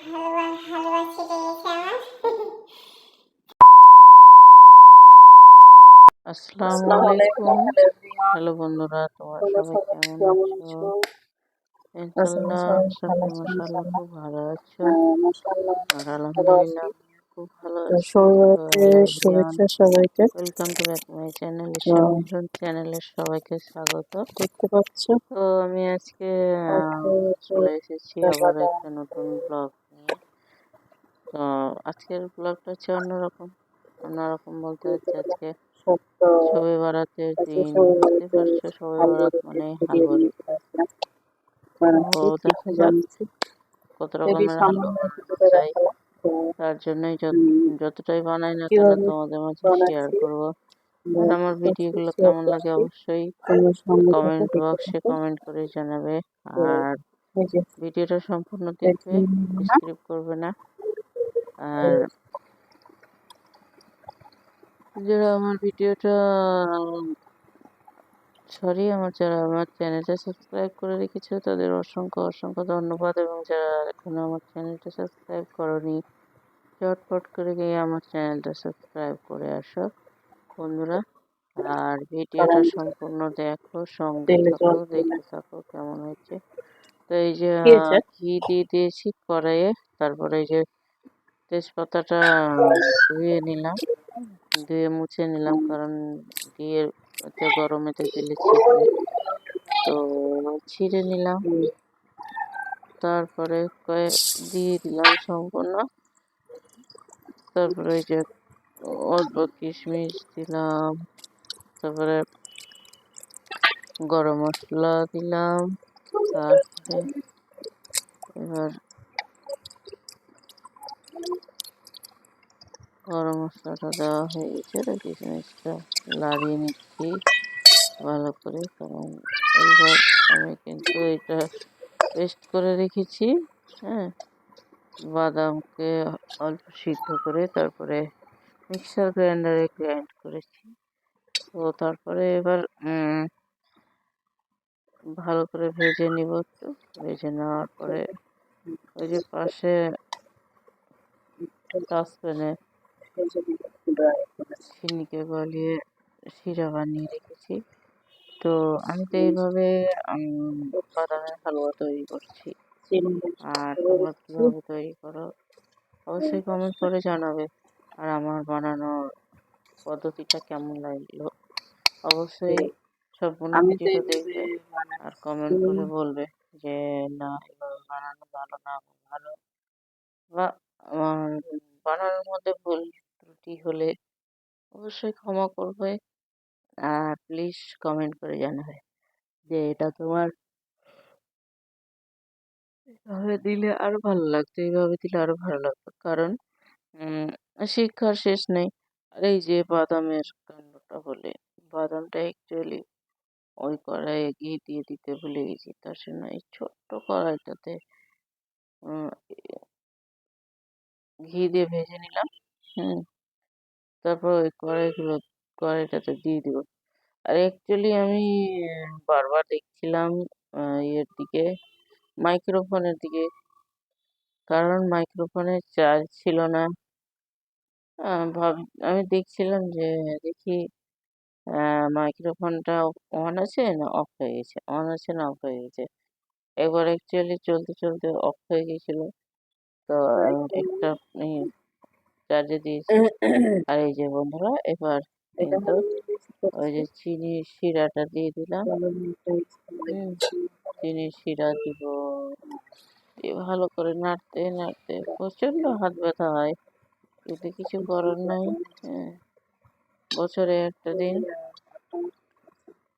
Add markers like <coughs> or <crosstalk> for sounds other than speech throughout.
আমার আসসালামু আলাইকুম। হ্যালো বন্ধুরা তোমরা সবাই কেমন আছো? মাশাআল্লাহ খুব ভালো আছো। আর আলহামদুলিল্লাহ খুব ভালো শুভেচ্ছা সবাইকে। Welcome to back my channel. চ্যানেলের সবাইকে স্বাগত। দেখতে পাচ্ছ? তো আমি আজকে চলে এসেছি আবার একটা নতুন ব্লগ তো আজকের ব্লগটা হচ্ছে অন্যরকম। অন্যরকম বলতে হচ্ছে আজকে সবে বারাতের দিন বুঝতে পারছ সবে বারাত মানে হালুয়া দেখা কত রকমের হালুয়া বানানো তার জন্যই যতটাই বানাই না কেন তোমাদের মাঝে শেয়ার করব। আমার ভিডিওগুলো কেমন লাগে অবশ্যই কমেন্ট বক্সে কমেন্ট করে জানাবে। আর ভিডিওটা সম্পূর্ণ দেখবে স্ক্রিপ করবে না। আর যারা আমার ভিডিওটা সরি আমার যারা আমার চ্যানেলটা সাবস্ক্রাইব করে রেখেছো তাদের অসংখ্য অসংখ্য ধন্যবাদ। এবং যারা এখনও আমার চ্যানেলটা সাবস্ক্রাইব করনি চটপট করে গিয়ে আমার চ্যানেলটা সাবস্ক্রাইব করে আসো বন্ধুরা। আর ভিডিওটা সম্পূর্ণ দেখো সঙ্গে থাকো দেখতে থাকো কেমন হয়েছে। তো এই যে? ঘি দিয়ে দিয়েছি কড়াইয়ে তারপরে এই যে তেজপাতাটা ধুয়ে নিলাম। ধুয়ে মুছে নিলাম কারণ দিয়ে এতে গরমেতে দিলে ছিটবে তো ছিঁড়ে নিলাম। তারপরে কয়েক দিয়ে দিলাম সম্পূর্ণ। তারপরে ওই যে অল্প কিশমিশ দিলাম। তারপরে গরম মশলা দিলাম। তারপরে এবার গরম মশলাটা দেওয়া হয়ে গেছে তো কিশমিশটা লাড়িয়ে নিচ্ছি। ভালো করে কারণ এইবার আমি কিন্তু এটা পেস্ট করে রেখেছি হ্যাঁ। বাদামকে অল্প সিদ্ধ করে তারপরে মিক্সার গ্রাইন্ডারে গ্রাইন্ড করেছি। তো তারপরে এবার ভালো করে ভেজে নিব একটু। ভেজে নেওয়ার পরে ওই যে পাশে সসপ্যানে চিনিকে গলিয়ে শিরা বানিয়ে রেখেছি। তো আমি তো এইভাবে বাদামের হালুয়া তৈরি করছি আর কীভাবে তৈরি করো অবশ্যই কমেন্ট করে জানাবে। আর আমার বানানোর পদ্ধতিটা কেমন লাগল? অবশ্যই সম্পূর্ণ এইভাবে দেখবে আর কমেন্ট করে বলবে যে, না, এভাবে বানানো ভালো না, ভালো। বা আমার বানানোর মধ্যে ভুল ত্রুটি হলে অবশ্যই ক্ষমা করবে। আর প্লিজ কমেন্ট করে জানাবে যে এটা তোমার এভাবে দিলে আরও ভালো লাগতো এইভাবে দিলে আরও ভালো লাগতো। কারণ শিক্ষার শেষ নেই। আর এই যে বাদামের কাণ্ডটা বলে, বাদামটা অ্যাকচুয়ালি ওই কড়াইয়ে ঘি দিয়ে দিতে ভুলে গেছি। তার জন্য এই ছোট্ট কড়াইটাতে ঘি দিয়ে ভেজে নিলাম। হুম। তারপর ওই কড়াইগুলো কড়াইটাতে দিয়ে দিব। আর অ্যাকচুয়ালি আমি বারবার দেখছিলাম ইয়ের দিকে মাইক্রোফোনের দিকে। কারণ মাইক্রোফোনে চার্জ ছিল না। ভাব আমি দেখছিলাম যে দেখি মাইক্রোফোনটা অন আছে না অফ হয়ে গেছে? অন আছে না অফ হয়ে গেছে? একবার অ্যাকচুয়ালি চলতে চলতে অফ হয়ে গেছিল। তো আমি একটা চার্জে দিয়েছি। <coughs> আর এই যে বন্ধুরা এবার কিন্তু ওই যে চিনি শিরাটা দিয়ে দিলাম। চিনি শিরা দিব। ভালো করে নাড়তে নাড়তে প্রচণ্ড হাত ব্যথা হয়। কিন্তু কিছু করার নাই হ্যাঁ বছরে একটা দিন।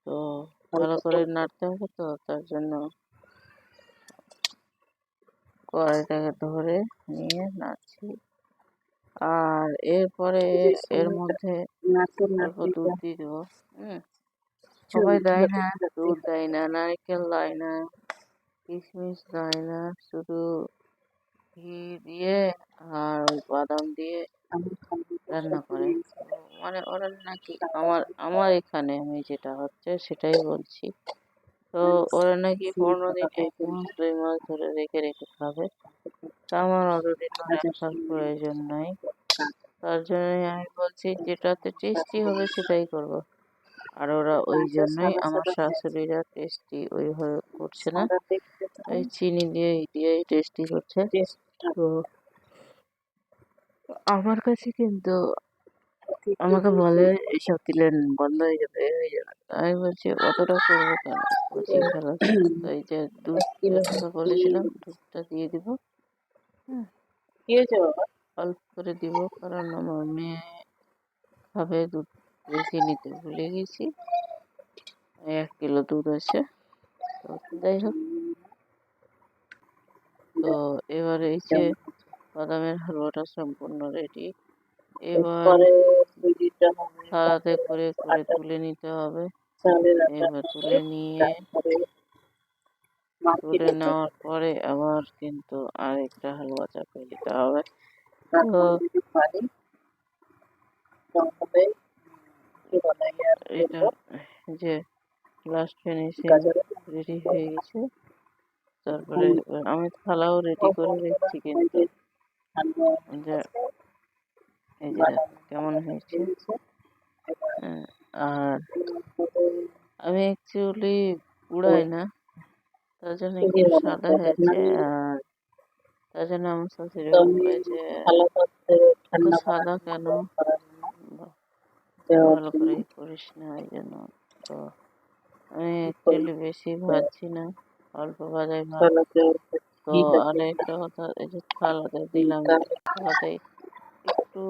তো ভালো করে নাড়তে হবে তো তার জন্য কড়াইটাকে ধরে নিয়ে নাড়ছি আর এরপরে এর মধ্যে অল্প দুধ দিয়ে দেবো। হুম সবাই দেয় না দুধ দেয় না নারকেল দেয় না কিশমিশ দেয় না শুধু ঘি দিয়ে আর ওই বাদাম দিয়ে রান্না করে। মানে ওরা নাকি আমার আমার এখানে আমি যেটা হচ্ছে সেটাই বলছি। তো ওরা নাকি পনেরো দিন এক মাস দুই মাস ধরে রেখে রেখে খাবে। তা আমার অতদিন রাখার প্রয়োজন নাই। তার জন্যই আমি বলছি যেটাতে টেস্টি হবে সেটাই করব। আর ওরা ওই জন্যই আমার শাশুড়িরা টেস্টি ওইভাবে করছে না। এই চিনি দিয়ে এই দিয়ে টেস্টি করছে। তো আমার কাছে কিন্তু আমাকে বলে এইসব দিলে বন্ধ হয়ে যাবে হয়ে যাবে। আমি বলছি অতটা করব কেন? বলছি খেলা এই যে দুধ কথা বলেছিলাম দুধটা দিয়ে দিব। হ্যাঁ কি বাবা অল্প করে দিব কারণ আমার মেয়ে খাবে দুধ বেশি নিতে ভুলে গেছি। এক কিলো দুধ আছে তো যাই হোক। তো এবারে এই যে বাদামের হালুয়াটা সম্পূর্ণ রেডি এবার থালাতে করে করে তুলে নিতে হবে। এবার তুলে নিয়ে তুলে নেওয়ার পরে আবার কিন্তু আরেকটা হালুয়া চাপিয়ে দিতে হবে। ইয়ার এটা যে লাস্ট ফিনিশিং রেডি হয়ে গেছে। তারপরে আমি থালাও রেডি করে রেখেছি কিন্তু এই যে কেমন হয়েছে? হ্যাঁ, আর <unintelligible> আমি অ্যাকচুয়ালি উড়াই না। তার জন্য একটু সাদা হয়েছে আর তার জন্য আমার শাশুড়ি এত সাদা কেন? ভালো করে করিস না এই জন্য। তো আমি অ্যাকচুয়ালি বেশি ভাজছি না অল্প ভাজাই অল্প তো আর একটা কথা এই যে থালাতে দিলাম তাহলে থালাতে একটু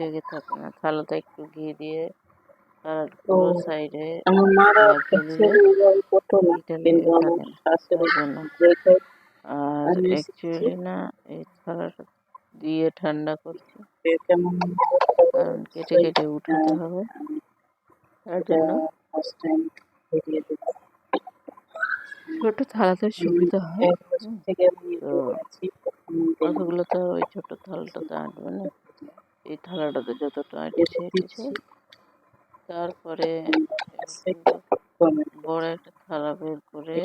লেগে থাকে না। থালাতে একটু ঘি দিয়ে আর পুরো সাইডে আমার মারা অ্যাকচুয়ালি না। এই থালাটা দিয়ে ঠান্ডা করছি। কারণ কেটে কেটে উঠাতে হবে। তার জন্য ভিডিও দিচ্ছি ছোট থালাতে সুবিধা হয়। তো অতগুলো তো ওই ছোট থালাটাতে আঁটবে না। এই থালাটাতে যতটা আঁটেছে তারপরে বড় একটা থালা বের করে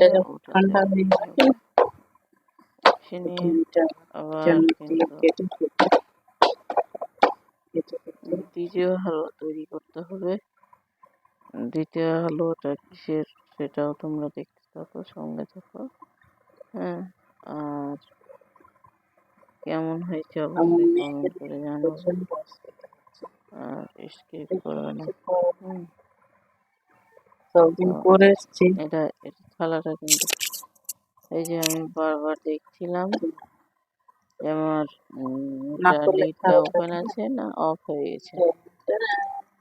আবার কিন্তু দ্বিতীয় হালুয়া তৈরি করতে হবে। দ্বিতীয় হালুয়াটা কিসের সেটাও তোমরা দেখতে থাকো সঙ্গে থাকো। হ্যাঁ আর কেমন হয়েছে অবশ্যই কমেন্ট করে জানাবে প্রচণ্ড অসুবিধা হচ্ছে। আর স্কিপ করবে না সবদিন করে এসছি এটা থালাটা কিন্তু এই যে আমি বারবার দেখছিলাম আমার লিডটা ওপেন আছে না অফ হয়ে গেছে?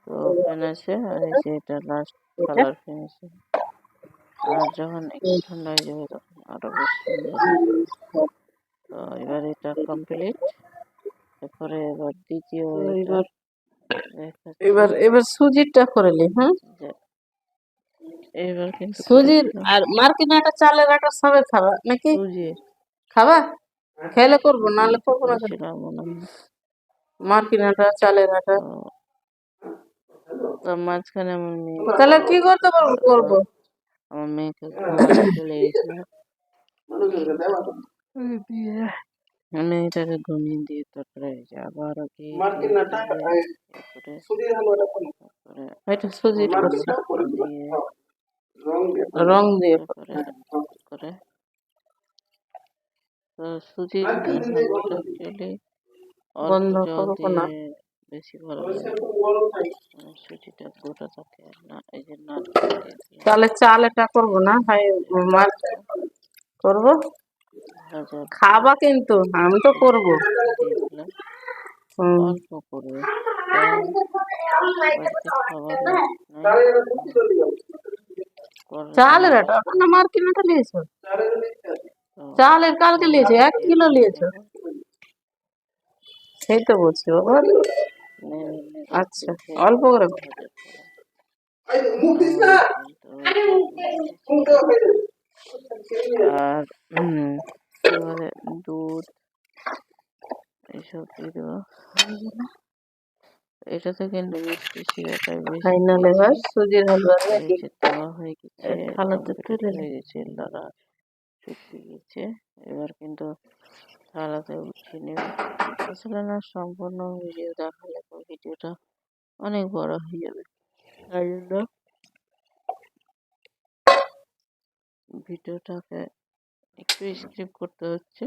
তো ওপেন আছে আর এই যে এটা লাস্ট কালার ফিনিশিং আর যখন একটু ঠান্ডা হয়ে যাবে তখন আরও বেশ। তো এবার এটা কমপ্লিট তারপরে এবার দ্বিতীয় এবার এবার এবার সুজিরটা করে নি হ্যাঁ এবার কিন্তু সুজির আর মার্কিন আটা চালের আটা সবে খাবা নাকি? সুজি খাবা? খেলে করব নাহলে করব না মার্কিন আটা চালের আটা তো মাঝখানে আমার মেয়ে তাহলে কি করতে পারব করব? আমার মেয়েকে চলে গেছিল। <coughs> দিয়ে মেয়েটাকে ঘুমিয়ে দিয়ে তারপরে আবার ওকে এটা সুজির দিয়ে রং দিয়ে করে তো সুজির বন্ধ করব না। বেশি ভালো সুজিটা গোটা থাকে না এই যে নারকেল তাহলে চাল এটা করব না হাই মার করব খাবা কিন্তু, আমি তো করব। করার চালের না মার্কিন আটা নিয়েছো? চালের কালকে নিয়েছো, এক কিলো নিয়েছো? সেই তো বলছি বাবা। আচ্ছা অল্প করে। ভাজা করা। আর দুধ এইসব দিয়ে দেবো। এটাতে কিন্তু মিষ্টি শিরাটাই বেশি ফাইনাল এবার সুজির হালুয়া দেওয়া হয়ে গেছে থালাতে তুলে হয়ে গেছে লড়া শুকিয়ে গেছে। এবার কিন্তু থালাতে উঠিয়ে নেবে। আসলে না সম্পূর্ণ ভিডিও দেখালে তো ভিডিওটা অনেক বড় হয়ে যাবে। তাই জন্য ভিডিওটাকে একটু স্কিপ করতে হচ্ছে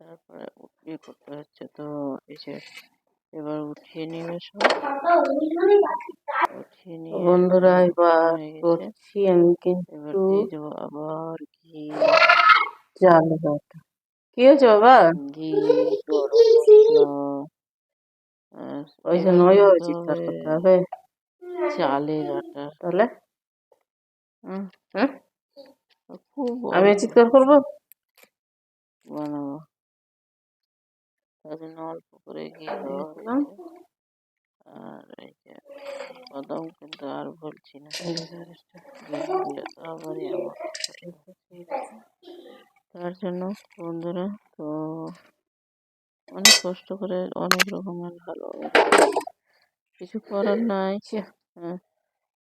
তারপরে ইয়ে করতে হচ্ছে তো এই যে এবার উঠিয়ে নিবে সব উঠিয়ে নিয়ে বন্ধুরা এবার করছি আমি কিন্তু আবার ঘি। চাল বাটা। কি হয়েছে বাবা? ঘি ওই জন্য ওই হবে। চালের আটা। তাহলে? আমি চিৎকার করব বানাবো তার জন্য অল্প করে ঘি দেওয়া। আর এই যে বাদাম কিন্তু আর বলছি না আবারই তার জন্য বন্ধুরা তো অনেক কষ্ট করে অনেক রকমের ভালো কিছু করার নাই হ্যাঁ,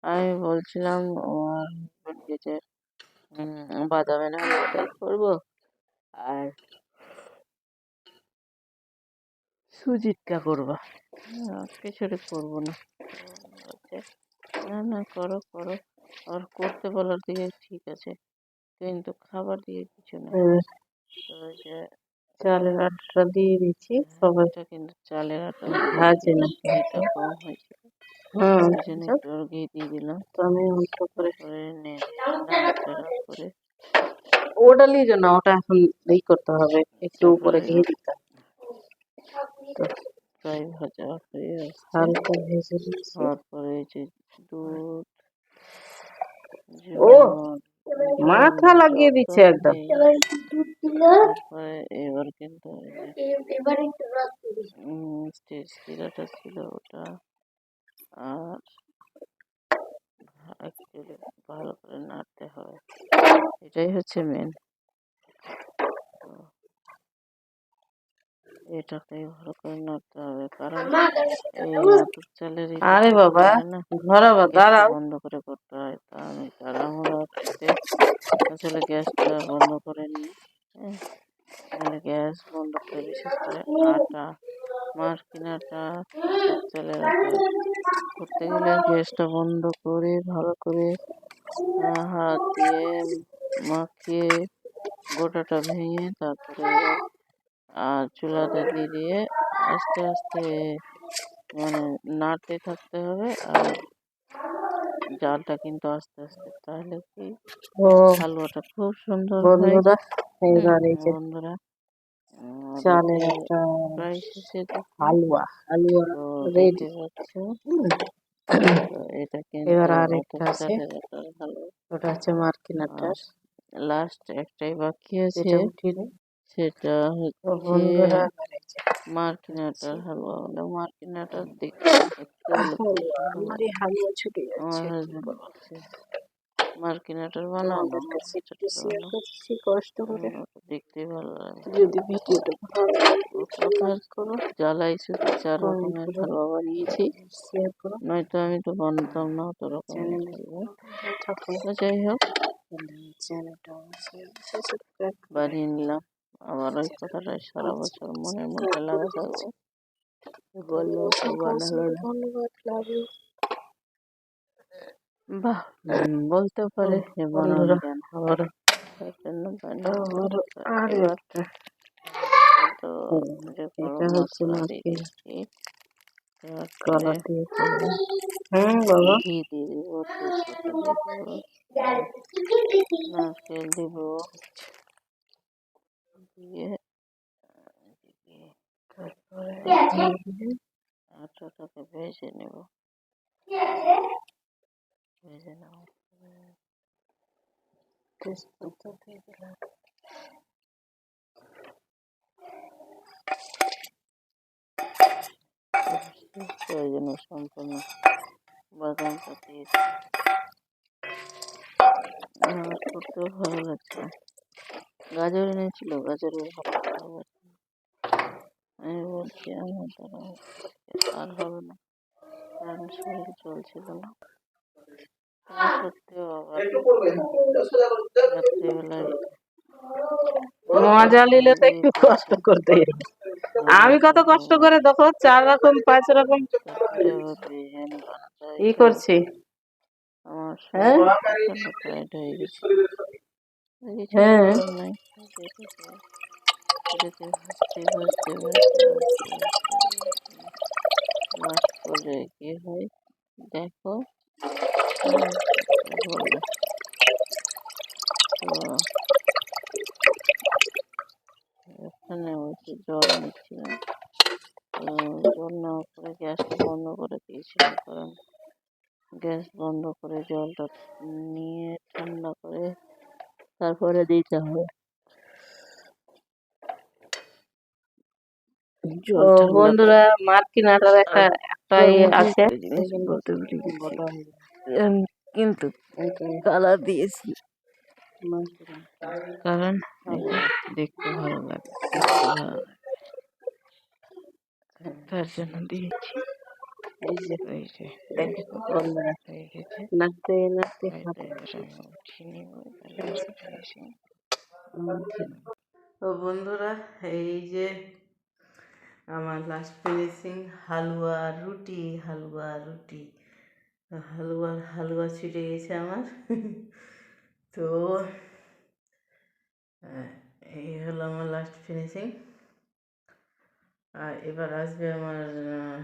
আমি বলছিলাম বাদামের হালুয়াটাই করব। আর সুজিরটা করবা। কিছুটা করব না। না না করো করো। আর করতে বলার দিকে ঠিক আছে কিন্তু খাবার দিয়ে কিছু না। তো যে চালের আটাটা দিয়ে দিচ্ছি সবাই এটা কিন্তু চালের আটা ভাজে না। কম হয়েছিল হ্যাঁ ওই জন্য একটু আর ঘি দিয়ে দিলাম তো আমি অল্প করে করে নাড়াচাড়া করে। ওটা নিয়ে না ওটা এখন এই করতে হবে একটু উপরে ঘি দিতে তো প্রায় ভাজা হয়ে হালকা ভেজে হওয়ার পরে যে দুধ ও, মাথা লাগিয়ে দিচ্ছে একদম। এবার কিন্তু শিরাটা ছিল ওটা। আর একচুয়ালি ভালো করে নাড়তে হবে। এটাই হচ্ছে মেন এটাকে ভালো করে নাড়তে হবে। কারণ এই আতপ চালের আরে বাবা ধরাবা গ্যাসটা দাঁড়াও। বন্ধ করে করতে হয়। তা আমি তাড়াহুড়োতে আসলে গ্যাসটা বন্ধ করে নিই। হ্যাঁ। গ্যাস বন্ধ করে বিশেষ করে আটা আতপ চালের আটা করতে গেলে গ্যাসটা বন্ধ করে ভালো করে হাত দিয়ে মাখিয়ে গোটাটা ভেঙে তারপরে আর চুলাতে দিয়ে আস্তে আস্তে মানে নাড়তে থাকতে হবে আর জালটা কিন্তু আস্তে আস্তে তাহলে কি ও হালুয়াটা খুব সুন্দর বন্ধুরা এইবার এই যে বন্ধুরা চালের একটা প্রায় শেষে হালুয়া হালুয়া রেডি। এটা কিন্তু এবার আর একটা আছে ওটা লাস্ট একটাই বাকি আছে। সেটা হচ্ছে বন্ধুরা এবার এই যে মার্কিন আটার হালুয়া আটার দেখতে হালুয়া, আমার হাজবেন্ড বলছে বানাও করছি কষ্ট করে। ভালো লাগে। যদি ভিডিওটা ভালো লাগে করো জ্বালাই শুধু চার রকমের হালুয়া বানিয়েছি শেয়ার করো। নয়তো আমি তো বানাতাম না অত রকম তো যাই হোক। চ্যানেলটা বানিয়ে নিলাম। আবার ওই কথাটাই সারা বছর মনের মধ্যে লাগা থাকবে তো বানালো বাহ উম, বলতেও পারে আবার জন্য আর তো হুম, এটা হচ্ছে কলা দিয়ে ঘি দিয়ে দিব নারকেল দিব দিয়ে আটাটাকে ভেজে নেব ভেজে নেব সম্পূর্ণ বাদামটা দিয়ে করতেও ভালো লাগছে গাজর এনেছিল গাজরের আমি বলছি আর হবে না। কারণ শরীর চলছিল না। তা সত্ত্বেও আবার রাত্রিবেলায় মজা নিলে তো একটু কষ্ট করতে আমি কত কষ্ট করে দেখো চার রকম পাঁচ রকম ই করছি। আমার হ্যাঁ? হয়ে গেছে। হ্যাঁ। পর্যায়ে কি হয় দেখো এখানে হচ্ছে জল নিচ্ছি না জল নেওয়ার পরে গ্যাসটা বন্ধ করে দিয়েছিলাম কারণ গ্যাস বন্ধ করে জলটা নিয়ে ঠান্ডা করে তারপরে দিতে হবে। বন্ধুরা মার্কিন আটার একটা একটা ইয়ে আছে। কিন্তু কালার দিয়েছি। কারণ দেখতে ভালো লাগে দেখতে ভালো লাগে। তার জন্য দিয়েছি। এই যে এই যে দেখো বন্ধুরা হয়ে গেছে নাচতে নাচতে। তো বন্ধুরা এই যে আমার লাস্ট ফিনিশিং হালুয়া রুটি হালুয়া রুটি তো হালুয়ার হালুয়া ছিটে গেছে আমার তো আহ, এই হলো আমার লাস্ট ফিনিশিং আর এবার আসবে আমার আহ,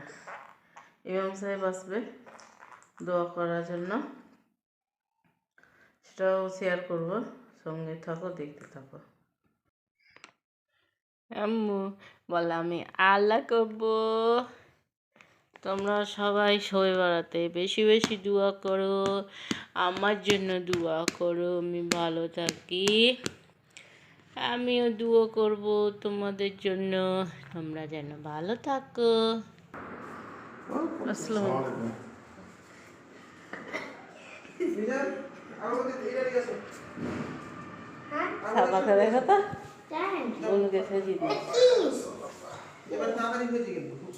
ইমাম সাহেব আসবে দোয়া করার জন্য। সেটাও শেয়ার করব, সঙ্গে থাকো, দেখতে থাকো। আম্মু বলে, আমি আল্লাহ করব। তোমরা সবাই সবাই বেড়াতে, বেশি বেশি দোয়া করো, আমার জন্য দোয়া করো, আমি ভালো থাকি। আমিও দোয়া করব তোমাদের জন্য, তোমরা যেন ভালো থাকো। আসসালামু আলাইকুম। সাবাকে দেখো তো? বলু তাড়াতাড়ি হয়েছে কিন্তু খুব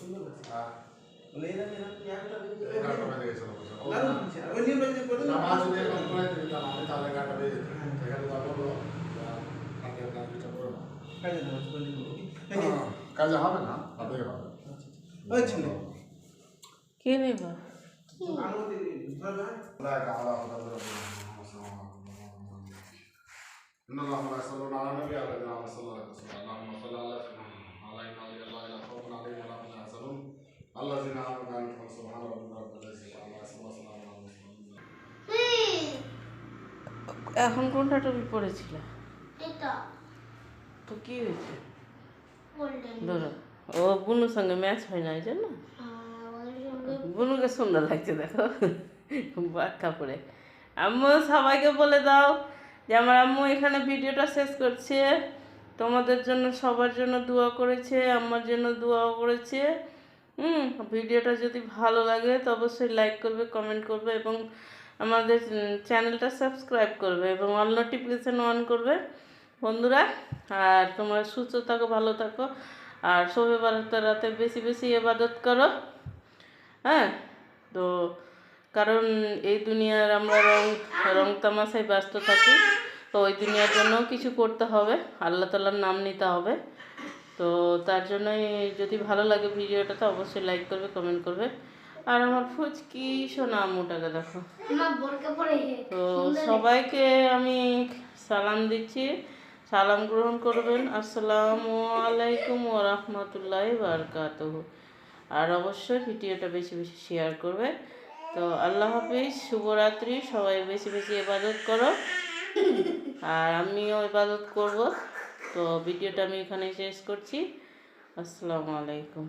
কাজে হবে না হবে হবে। ওই ছিল। কে নেব? এখন কোনটা টুপি পড়েছিল? তো কি হয়েছে? ধরো ও বুনুর সঙ্গে ম্যাচ হয় না এই জন্য? বুনুকে সুন্দর লাগছে, দেখো। বাক্কা পরে আম্মু, সবাইকে বলে দাও যে আমার আম্মু এখানে ভিডিওটা শেষ করছে। তোমাদের জন্য, সবার জন্য দোয়া করেছে, আমার জন্য দোয়াও করেছে। হুম, ভিডিওটা যদি ভালো লাগে তো অবশ্যই লাইক করবে কমেন্ট করবে এবং আমাদের চ্যানেলটা সাবস্ক্রাইব করবে এবং অল নোটিফিকেশান অন করবে। বন্ধুরা, আর তোমরা সুস্থ থাকো, ভালো থাকো। আর শোবে বারাতে রাতে বেশি বেশি এবাদত করো। হ্যাঁ? তো কারণ এই দুনিয়ার আমরা রং রং তামাশায় ব্যস্ত থাকি তো ওই দুনিয়ার জন্য কিছু করতে হবে আল্লাহ তালার নাম নিতে হবে। তো তার জন্যই যদি ভালো লাগে ভিডিওটা তো অবশ্যই লাইক করবে কমেন্ট করবে। আর আমার ফুচকি সোনা আম্মুটাকে দেখো। তো সবাইকে আমি সালাম দিচ্ছি। সালাম গ্রহণ করবেন। আসসালামু আলাইকুম ও রহমতুল্লাহ বারকাতুহ। আর অবশ্যই ভিডিওটা বেশি বেশি শেয়ার করবে। তো আল্লাহ হাফিজ, শুভরাত্রি। সবাই বেশি বেশি ইবাদত করো। আর আমিও ইবাদত করব। তো ভিডিওটা আমি এখানে শেষ করছি। আসসালামু আলাইকুম।